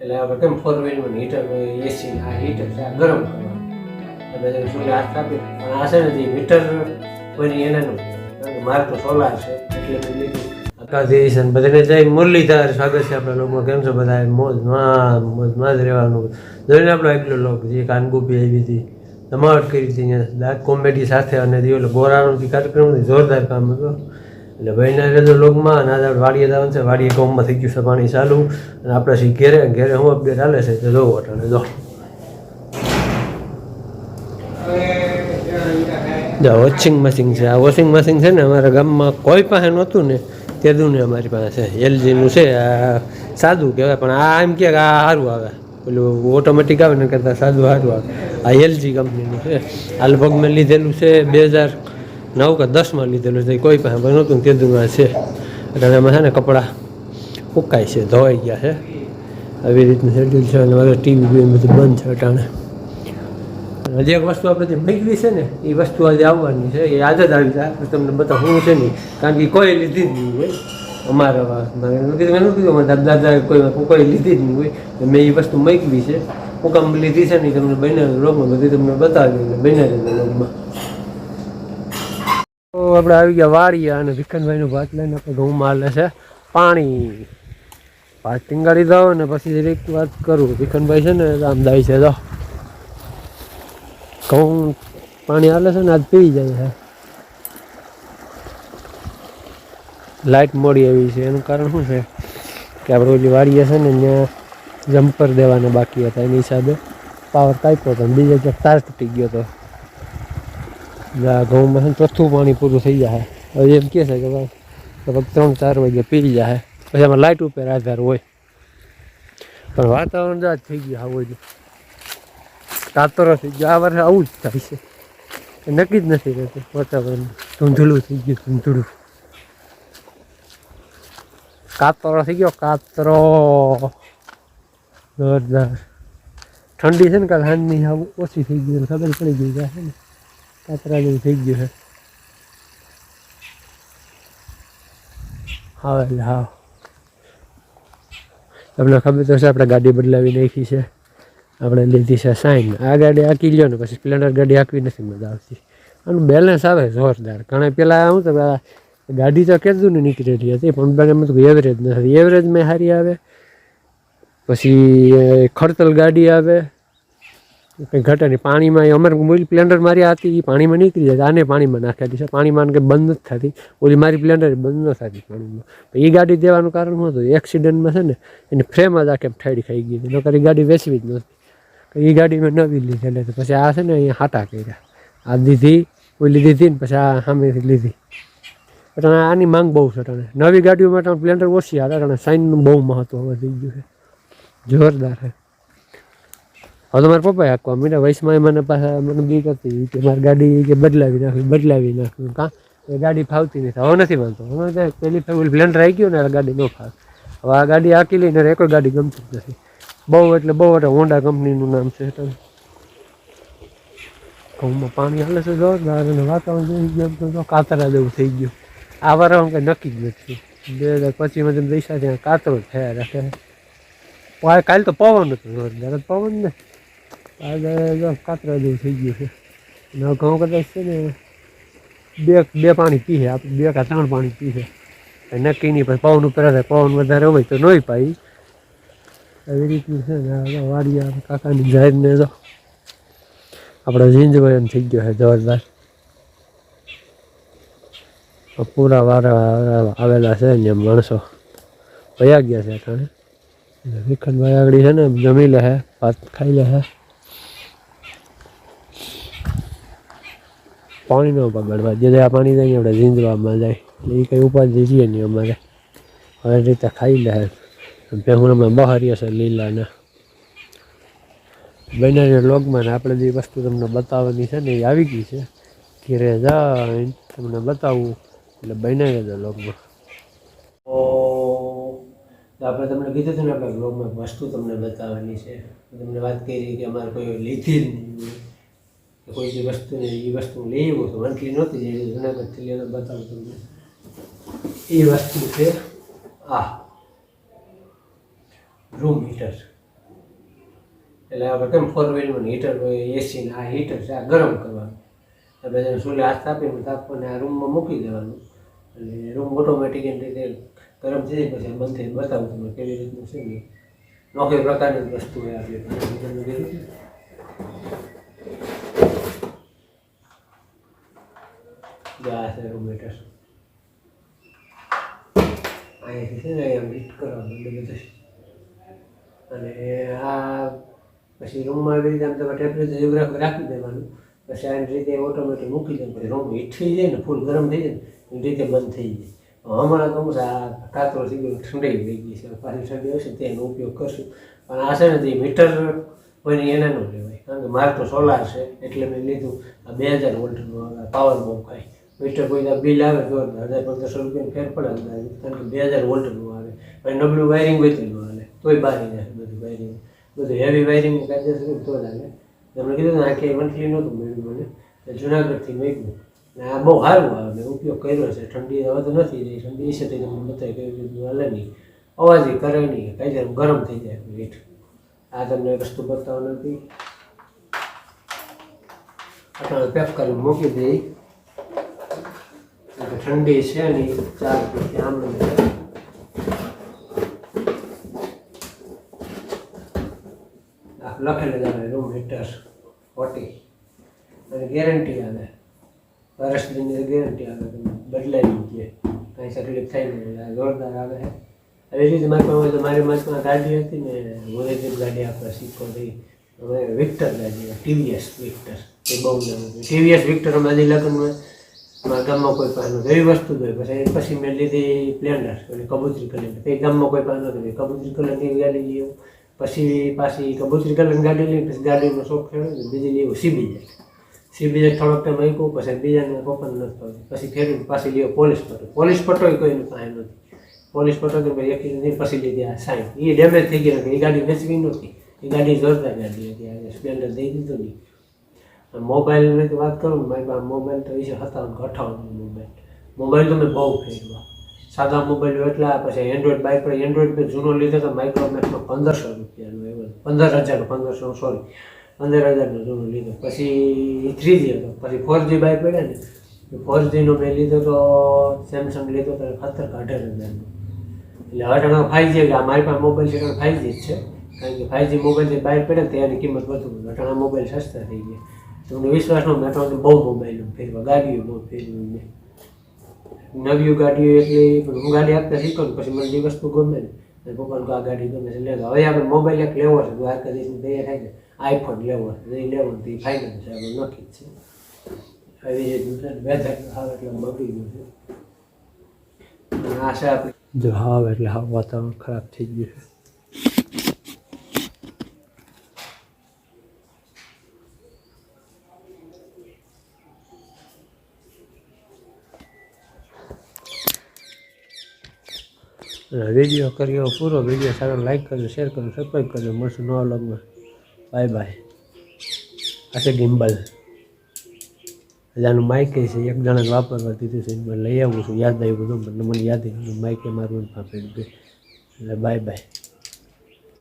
એટલે આપણે કેમ ફોર વ્હીલમાં હીટર એસી આ હીટર છે, આ ગરમ કરવાનું. એટલે હાથ આપી પણ આ છે ને જે મીટર કોઈની એને નું મારે તો સોલાર છે, એટલે મેં લીધું કાધીશન બધાને જય, મુરલીધર, સ્વાગત છે આપણા લોકોમાં. કેમ છો બધા? મોજમાં મોજમાં જ રહેવાનું. જોઈને આપણો એકલો લોક, જે કાનગોપી આવી હતી ધમાવટ કરી હતી દાંત કોમેડી સાથે અને બોરાનો ગોરાનો કાર્યક્રમ જોરદાર કામ હતો. એટલે ભાઈના રેજો લોગમાં અને આજે વાડીએ જવાનું છે, વાડીએ ગામમાં થઈ ગયું છે પાણી ચાલુ. અને આપણે શી ઘેરે ઘેરે હું અપડેટ ચાલે છે, તો જોવો અટાણે જો. જો વોશિંગ મશીન છે. આ વોશિંગ મશીન છે ને, અમારા ગામમાં કોઈ પાસે નહોતું ને તેદું ને અમારી પાસે એલજીનું છે, આ સાદું કહેવાય, પણ આ એમ કે આ સારું આવે. પેલું ઓટોમેટિક આવે ને, કરતાં સાદું સારું આવે. આ એલજી કંપનીનું છે. આ લગભગ મેં લીધેલું છે બે હજાર નવ કે દસમાં લીધેલું છે, કોઈ પાસે ભાઈ નહોતું કીધું છે. એટલે એમાં છે ને કપડાં ઉકાય છે, ધોવાઈ ગયા છે. આવી રીતનું શેડ્યુલ છે અને હવે ટીવી બીવી બધું બંધ છે અટાણે. હજી એક વસ્તુ આપણે મેળવી છે ને, એ વસ્તુ આજે આવવાની છે, એ આજે જ આવી જાય તમને બધા હું છે નહીં કારણ કે કોઈ લીધી જ નહીં હોય. અમારા મારે કીધું, મેં કીધું, અમારા દાદા કોઈ કોઈ લીધી જ નહીં હોય. મેં એ વસ્તુ મેળવી છે. હું કામ લીધી છે નહીં તમને બને રોગમાં બધી તમને બતાવી એટલે બને રોગમાં તો આપણે આવી ગયા વાડિયા અને ભીખનભાઈનું ભાત લઈને આપણે ઘઉંમાં માલે છે. પાણી. ભાત ટીંગાડી દો ને પછી એક વાત કરું. ભીખનભાઈ છે ને રામદાઈ છે તો. ઘઉં પાણી હાલે છે ને, આજ પી જાય છે. લાઇટ મોડી આવી છે. એનું કારણ શું છે કે આપણે ઓલી વાડીએ છે ને, ત્યાં જમ્પર દેવાના બાકી હતા એની હિસાબે. પાવર કાપ્યો હતો બીજે ક્યાંક તાર તૂટી ગયો હતો. એટલે આ ઘઉંમાં છે ને ચોથું પાણી પૂરું થઈ જાય હવે એમ કહે છે કે ભાઈ, લગભગ ત્રણ ચાર વાગે પી જાય પછી એમાં લાઇટ ઉપર આધાર હોય. પણ વાતાવરણ જ આજ થઈ ગયું આવું જ. કાતરો થઈ ગયો. આ વર્ષે આવું જ થાય છે. એ નક્કી જ નથી રહેતું વાતાવરણ. ધૂંધળું થઈ ગયું, ધૂંધળું. કાતરો થઈ ગયો, કાતરો. જોરદાર. ઠંડી છે ને કાલ હાંજની આવું ઓછી થઈ ગઈ એટલે ખબર પડી ગઈ છે ને. કાતરા જેવું થઈ ગયું છે. હા, એટલે હા. તમને ખબર તો છે આપણે ગાડી બદલાવી નાખી છે. આપણે લીધી છે સાઈન. આ ગાડી આંકી લ્યો ને, પછી સ્પ્લેન્ડર ગાડી આંકવી નથી મજા આવતી. આનું બેલેન્સ આવે જોરદાર. કારણ પહેલાં શું તો ગાડી તો કેટલું ને નીકળેલી હતી, પણ મને એમ હતું એવરેજ નથી. એવરેજમાં સારી આવે, પછી ખડતલ ગાડી આવે કંઈ ઘટે નહીં. પાણીમાં એ અમારે મૂળ પ્લેન્ડર મારી હતી એ પાણીમાં નીકળી જાય. આને પાણીમાં નાખેલી છે પાણીમાં કે બંધ નથી થતી. ઓલી મારી પ્લેન્ડર બંધ ન થતી પાણીમાં. એ ગાડી દેવાનું કારણ શું હતું? એક્સિડન્ટમાં છે ને, એની ફ્રેમ જ આખે ઠાડી ખાઈ ગઈ હતી. નકર એ ગાડી વેચવી જ નહોતી. એ ગાડી મેં નવી લીધી. એટલે પછી આ છે ને અહીંયા હાટા કર્યા. આ દીધી, ઓલી દીધી ને પછી આ સામેથી લીધી. એટલે આની માંગ બહુ છે તને નવી ગાડીઓમાં પ્લેન્ડર ઓછી આવે કારણ સાઇનનું બહુ મહત્ત્વ વધી ગયું છે. જોરદાર છે. હવે તો મારા પપ્પાએ આખવા મીઠા વયસમાં મને પાછા મને બીક હતી કે મારી ગાડી કે બદલાવી નાખવી બદલાવી નાખવી. કાં? એ ગાડી ફાવતી નથી. હવે નથી માનતો હવે પેલી ફેવલ બ્લેન્ડર આવી ગયું ને, આ ગાડી ન ફાવે. હવે આ ગાડી આકી લઈને એક ગાડી ગમતી જ નથી. બહુ એટલે બહુ એટલે હોન્ડા કંપનીનું નામ છે એટલે ઘઉંમાં પાણી હાલે છે જોરદાર અને વાતાવરણ જોઈ ગયું તો કાતરા જેવું થઈ ગયું. આ આમ કંઈ નક્કી જ નથી. બે હજાર પચીસમાં જેમ પૈસા ત્યાં કાતરો થયા રાખે. કાલે તો પવન હતો જોરદાર. પવન ને? આજે કાતરા જેવું થઈ ગયું છે. અને ઘઉં કદાચ છે ને બે બે પાણી પીએ આપણે બે કા ત્રણ પાણી પીએ છે. નક્કી નહીં પછી પવન ઉપર આવે પવન વધારે હોય તો નહીં પાઈ એવી રીતનું છે ને વાડી વાડિયા કાકાની જાહેરને તો આપણો ઝીંઝવો એમ થઈ ગયો છે જોરદાર. પૂરા વારા આવેલા છે ને માણસો. વયા ગયા છે અટાણે વિખંડભાઈ આગળ છે ને જમી લે હે ભાત ખાઈ લે હે પાણી ન બગાડવા જે આ પાણી જાય આપણે ઝીંઝવામાં જાય. એટલે એ કંઈ ઉપાધિ છીએ નહીં અમારે. હવે રીતે ખાઈ લે હે ભેહું હશે બહારીએ છે લીલા ને બનાવી લોગમાં આપણે જે વસ્તુ તમને બતાવવાની છે ને, એ આવી ગઈ છે. ઘેરે જાય તમને બતાવવું એટલે બનાવી દો લોગમાં આપણે તમને કીધું હતું ને, આપણે બ્લોગમાં વસ્તુ તમને બતાવવાની છે. તમને વાત કરી કે અમારે કોઈ લીધી નહીં કોઈ જે વસ્તુ એ વસ્તુ લઈ આવ્યો વંટલી નહોતી જે જુનાગઢથી લેવા બતાવું તમને. એ વસ્તુ છે આ રૂમ હીટર એટલે આપણે કેમ ફોર વ્હીલમાં હીટર હોય એસી ને આ હીટર છે, આ ગરમ કરવાનું. આપણે જેને ચૂલે હાથ આપીને તાપવાને આ રૂમમાં મૂકી દેવાનું. એટલે રૂમ ઓટોમેટિક એની રીતે ગરમ થઈ જાય પછી આ બંધ થઈને બતાવું તમને કેવી રીતનું છે ને નોખી પ્રકારની વસ્તુ હોય આપણી જો આ છે છે ને કરવાનું એટલે અને આ પછી રૂમમાં રીતે રાખી દેવાનું પછી આ રીતે ઓટોમેટિક મૂકી દેવું પછી રૂમ હીટ થઈ જાય ને ફૂલ ગરમ થઈ જાય ને એ રીતે બંધ થઈ જાય હમણાં તો હું આ કાતરો થઈ ગયો ઠંડી થઈ ગઈ છે પાછી ઠંડી હશે તેનો ઉપયોગ કરશું પણ આ છે ને મીટર કોઈને એના ન લેવાય કારણ કે મારે તો સોલાર છે એટલે મેં લીધું આ બે હજાર વોલ્ટનું પાવર બહુ ખાય મીટર કોઈ બિલ આવે તો હજાર પંદરસો રૂપિયાનું ફેર પડે અંદાજે કારણ કે બે હજાર વોલ્ટનું આવે. પછી નબળું વાયરિંગ વેચેલું આવે. તોય બારી જાય બધું વાયરિંગ બધું હેવી વાયરિંગ કાયદેસર તો લાગે તમને કીધું ને આ ક્યાંય નહોતું મળ્યું મને. જુનાગઢથી મેળવ્યું ને આ બહુ સારું આવે. મેં ઉપયોગ કર્યો છે. ઠંડી હવે તો નથી રહી. ઠંડી છે તે તમને બતાવી કઈ રીતનું હાલે નહીં. અવાજ કરે નહીં. કાંઈ ગરમ થઈ જાય હીટ. આ તમને એક વસ્તુ બતાવવા નથી આપણે પેક કરીને મૂકી દઈ એટલે ઠંડી છે ને ચારથી આમ લખેલું જ રૂમ હીટર ફોર્ટી અને ગેરંટી આવે. વર્ષ દીની ગેરંટી આવે બદલાવી દઈએ કાંઈ તકલીફ થઈ નહીં જોરદાર આવે એવી રીતે મારી પાસે મારી મારી ગાડી હતી ને મોરેજી ગાડી આપણે શીખો થઈ હવે વિક્ટર ગાડી ટીવીએસ વિક્ટર એ બહુ ટીવીએસ વિક્ટર અમે લગ્નમાં ગામમાં કોઈ પાસે નહોતું. એવી વસ્તુ જોઈ પછી પછી મેં લીધી પ્લેન્ડર એટલે કબૂતરી કલર એ ગામમાં કોઈ પાસે નથી કબૂતરી કલરની ગાડી લઈ પછી પાછી કબૂતરી કલરની ગાડી લઈ, પછી ગાડીનો શોખ થયો બીજી બીજી સીબી જાય સીબીજેટ સીબીજેટ થોડોક ટાઈમ મૂક્યું પછી બીજાને પપ્પાને નથી ભાવતી પછી ખેડૂત પાછી લઈ પોલીસ પટો. પોલીસ પટો કોઈ પાસે નથી પોલીસ પટો તો ભાઈ એક નથી, પછી લીધી આ સાઈન. એ ડેમેજ થઈ ગઈ એ ગાડી વેચવી નહોતી. એ ગાડી જોરદાર ગાડી હતી. સ્પ્લેન્ડર દઈ દીધું નહીં મોબાઈલની વાત કરું મારી પાસે મોબાઈલ તો વિશે હતા અઠાવન મોબાઈલ મોબાઈલ તો મેં બહુ ફેરવા સાદા મોબાઈલ એટલા, પછી એન્ડ્રોઈડ બાઇક પર એન્ડ્રોઈડ પર જૂનો લીધો તો માઇક્રોમેક્સનો પંદરસો રૂપિયાનો એવો પંદર હજાર પંદરસો સોરી પંદર હજારનો જૂનો લીધો. પછી થ્રી જી હતો. પછી ફોર જી બાઇક પડ્યા ને ફોર જીનો મેં લીધો તો સેમસંગ લીધો તો સત્તર અઢાર હજારનો. એટલે હવે ઘણા ફાઈવ જી એટલે મારી પાસે મોબાઈલ છે ફાઈવ જી જ છે. કારણ કે ફાઈવ જી મોબાઈલ જે બહાર પડે ને તેની કિંમત વધુ. ઘણા મોબાઈલ સસ્તા થઈ ગયા. તમને વિશ્વાસમાં મેં તો બહુ મોબાઈલ ફેરવા, ગાડીઓ બહુ ફેરવી મેં. નવી ગાડીઓ એટલી પણ હું ગાડી આપતા શીખો પછી મને જે વસ્તુ ગમે ને પપ્પાને આ ગાડી ગમે છે, લેવા. હવે આપણે મોબાઈલ એક લેવો છે, દ્વારકાધીશની તૈયાર થાય ને આઈફોન લેવો છે નહીં લેવો તો એ ફાઇનલ છે આપણે નક્કી છે. આવી જે વેધર આવે એટલે બગડી ગયું છે આશા આપણે જો હાવ એટલે હાવ વાતાવરણ ખરાબ થઈ ગયું છે. વીડિયો કર્યો, પૂરો વીડિયો સારો લાઈક કરજો શેર કરજો સબસ્ક્રાઈબ કરજો, મળશું નવા વ્લોગમાં બાય બાય આ છે ગિમ્બલ આનું માઇક છે, એક જણાને વાપરવા દીધું છે મેં લઈ આવું છું. યાદ આવ્યું બધું પણ મને યાદ આવ્યું માઇકે મારું ફાંફેડ એટલે બાય બાય